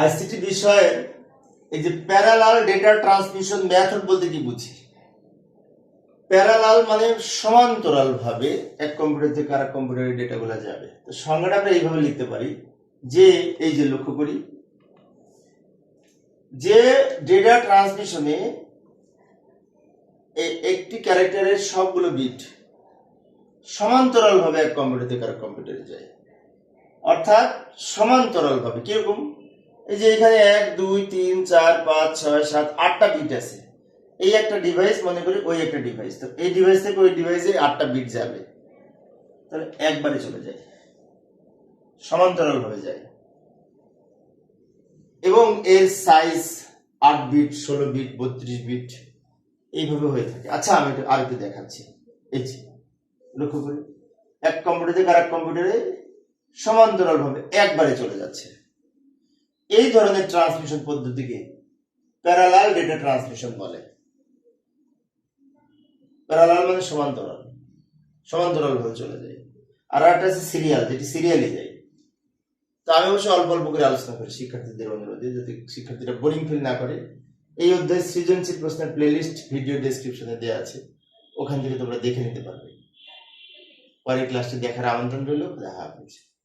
ICT বিষয়ে এই যে প্যারালাল ডেটা ট্রান্সমিশন মেথড বলতে কি বুঝি? প্যারালাল মানে সমান্তরাল ভাবে এক কম্পিউটার থেকে আরেক কম্পিউটারে ডেটাগুলো যাবে। তো সংজ্ঞাটা আমরা এইভাবে লিখতে পারি যে, এই যে লক্ষ্য করি, যে ডেটা ট্রান্সমিশনে একটি ক্যারেক্টারের সবগুলো বিট সমান্তরাল ভাবে এক কম্পিউটার থেকে আরেক কম্পিউটারে যায়। অর্থাৎ সমান্তরাল ভাবে কীরকম? এই যে এখানে এক, দুই, তিন, চার, পাঁচ, ছয়, সাত, আটটা বিট আছে। এই একটা ডিভাইস মনে করি ওই একটা ডিভাইস তো এই ডিভাইস থেকে ওই ডিভাইসে আটটা বিট যাবে। তাহলে একবারে চলে যায়। সমান্তরাল ভাবে যায়। এবং এর সাইজ আট বিট ষোলো বিট বত্রিশ বিট এইভাবে হয়ে থাকে। আচ্ছা আমি একটু আর একটু দেখাচ্ছি। এই যে, লক্ষ্য করি। এক কম্পিউটার থেকে আরেক কম্পিউটারে সমান্তরাল ভাবে একবারে চলে যাচ্ছে। এই ধরনের ট্রান্সমিশন পদ্ধতিকে প্যারালাল ডেটা ট্রান্সমিশন বলে। প্যারালাল মানে সমান্তরাল। সমান্তরাল ভাবে চলে যায়। আর একটা আছে সিরিয়াল যেটি সিরিয়ালি যায়। তো আমি অবশ্যই অল্প অল্প করে আলোচনা করি শিক্ষার্থীদের অনুরোধে, যাতে শিক্ষার্থীরা বোরিং ফিল না করে। এই অধ্যায় সৃজনশীল প্রশ্নের প্লেলিস্ট ভিডিও ডেসক্রিপশনে দেওয়া আছে। ওখান থেকে তোমরা দেখে নিতে পারবে। পরের ক্লাসটি দেখার আমন্ত্রণ রইল। দেখা হাফিজ